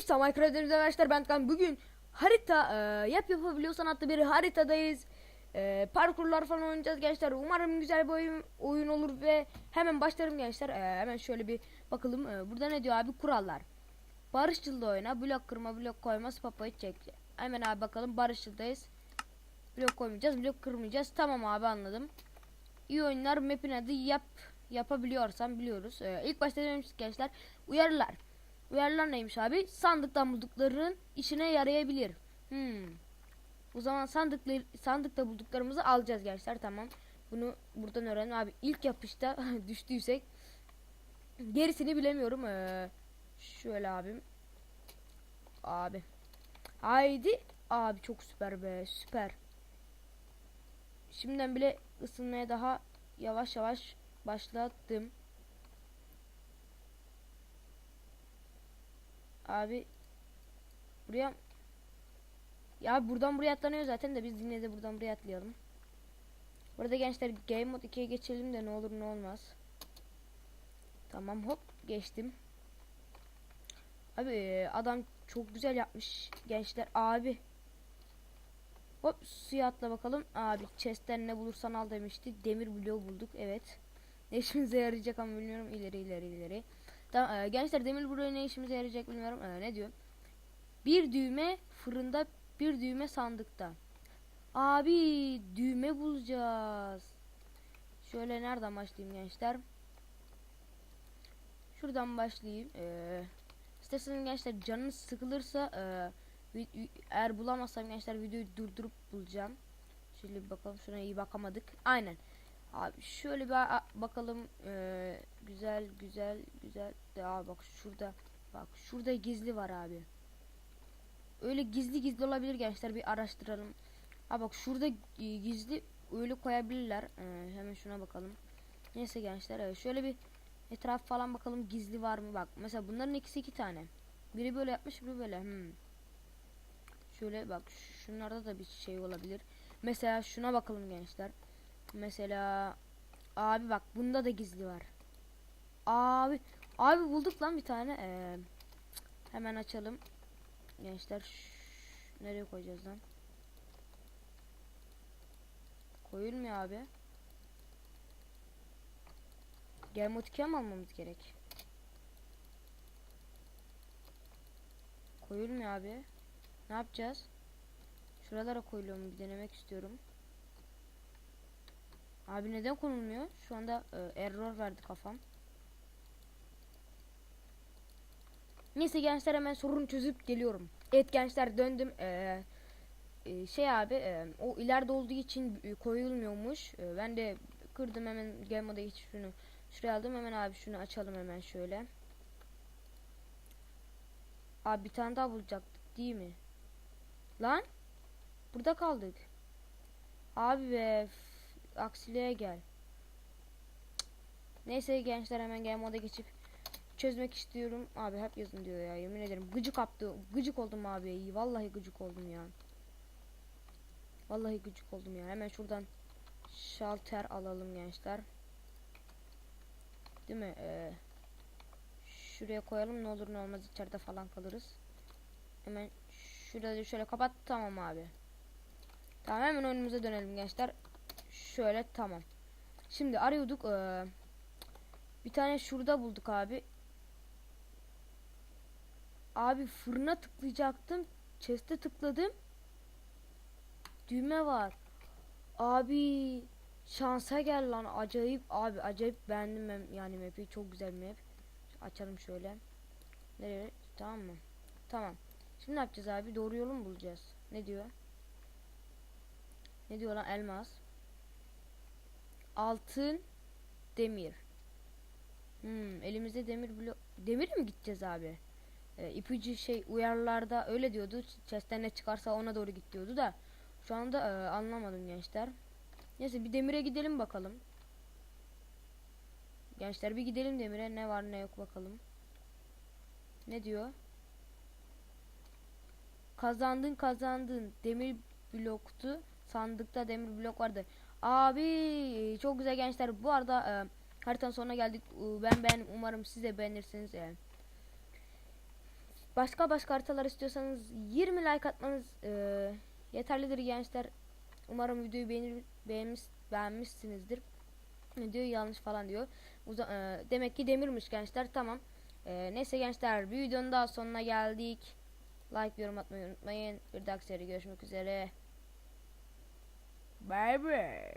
Hepsi Minecraft arkadaşlar ben Kan bugün harita e, yap yapabiliyorsan adlı bir haritadayız. E, parkurlar falan oynayacağız gençler. Umarım güzel bir oyun, oyun olur ve hemen başlarım gençler. E, hemen şöyle bir bakalım. E, burada ne diyor abi kurallar. Barışçıl da oyna. Blok kırma, blok koyma, papayı çek. Hemen abi bakalım barışçıldayız. Blok koymayacağız, blok kırmayacağız. Tamam abi anladım. İyi oyunlar map'in adı yap yapabiliyorsan biliyoruz. Ee, ilk başta demiştik gençler uyarılar. Uyarılar neymiş abi? Sandıktan buldukların işine yarayabilir. Hmm. O zaman sandıklı sandıkta bulduklarımızı alacağız gençler tamam. Bunu buradan öğrenin abi. İlk yapışta düştüysek gerisini bilemiyorum. Ee, şöyle abim. Abi. Haydi. Abi çok süper be süper. Şimdiden bile ısınmaya daha yavaş yavaş başlattım. Abi buraya ya buradan buraya atlanıyor zaten de biz yine de buradan buraya atlayalım. Burada gençler game mode 2'ye geçelim de ne olur ne olmaz. Tamam hop geçtim. Abi adam çok güzel yapmış gençler abi. Hop suya atla bakalım. Abi chest'ten ne bulursan al demişti. Demir bloğu bulduk. Evet. Ne işimize yarayacak ama bilmiyorum. İleri ileri ileri. Tamam e, gençler demir bloğu ne işimize yarayacak bilmiyorum. E, ne diyor? Bir düğme fırında, bir düğme sandıkta. Abi düğme bulacağız. Şöyle nereden başlayayım gençler? Şuradan başlayayım. Ee, isterseniz gençler canınız sıkılırsa e, eğer bulamazsam gençler videoyu durdurup bulacağım. Bir bakalım şuna iyi bakamadık. Aynen. Abi şöyle bir bakalım Ee, güzel güzel güzel. De, abi bak şurada bak şurada gizli var abi. Öyle gizli gizli olabilir gençler bir araştıralım. Ha bak şurada gizli öyle koyabilirler. Ee, hemen şuna bakalım. Neyse gençler evet, şöyle bir etraf falan bakalım gizli var mı bak. Mesela bunların ikisi iki tane. Biri böyle yapmış biri böyle. Hmm. Şöyle bak şunlarda da bir şey olabilir. Mesela şuna bakalım gençler. Mesela abi bak bunda da gizli var. Abi abi bulduk lan bir tane. Ee, hemen açalım. Gençler nereye koyacağız lan? Koyulmuyor abi. Motikiye mi almamız gerek? Koyulmuyor abi. Ne yapacağız? Şuralara koyuluyor mu bir denemek istiyorum. Abi neden konulmuyor? Şu anda e, error verdi kafam. Neyse gençler hemen sorunu çözüp geliyorum. Evet gençler döndüm. Ee, e, şey abi e, o ileride olduğu için e, koyulmuyormuş. E, ben de kırdım hemen moda geçip şunu şuraya aldım hemen abi şunu açalım hemen şöyle. Abi bir tane daha bulacaktık değil mi? Lan burada kaldık. Abi be aksiliğe gel. Neyse gençler hemen game moda geçip çözmek istiyorum. Abi hep yazın diyor ya yemin ederim. Gıcık yaptı. Gıcık oldum abi. Vallahi gıcık oldum ya. Vallahi gıcık oldum ya. Hemen şuradan şalter alalım gençler. Değil mi? Ee, şuraya koyalım ne olur ne olmaz içeride falan kalırız. Hemen şurada şöyle kapat tamam abi. Tamam hemen önümüze dönelim gençler. Şöyle tamam. Şimdi arıyorduk. ee, bir tane şurada bulduk abi. Abi fırına tıklayacaktım. Chest'e tıkladım. Düğme var. Abi şansa gel lan. Acayip abi acayip beğendim yani map'i. Çok güzel map. Açalım şöyle. Nereye? Tamam mı? Tamam. Şimdi ne yapacağız abi? Doğru yolu mu bulacağız? Ne diyor? Ne diyor lan? Elmas. Altın. Demir. Hmm, elimizde demir blok. Demir mi gideceğiz abi? Ee, ipucu şey uyarılarda öyle diyordu. Chest'ten ne çıkarsa ona doğru git diyordu da. Şu anda e, anlamadım gençler. Neyse bir demire gidelim bakalım. Gençler bir gidelim demire ne var ne yok bakalım. Ne diyor? Kazandın kazandın. Demir bloktu. Sandıkta demir blok vardı. Abi çok güzel gençler. Bu arada e, haritanın sonuna geldik. Ben ben umarım siz de beğenirsiniz. E, başka başka haritalar istiyorsanız 20 like atmanız e, yeterlidir gençler. Umarım videoyu beğenir, beğenmiş, beğenmişsinizdir. Videoyu yanlış falan diyor. Uza, e, demek ki demirmiş gençler. Tamam. E, neyse gençler bir videonun daha sonuna geldik. Like yorum atmayı unutmayın. Bir dahaki seri görüşmek üzere. Bye bye.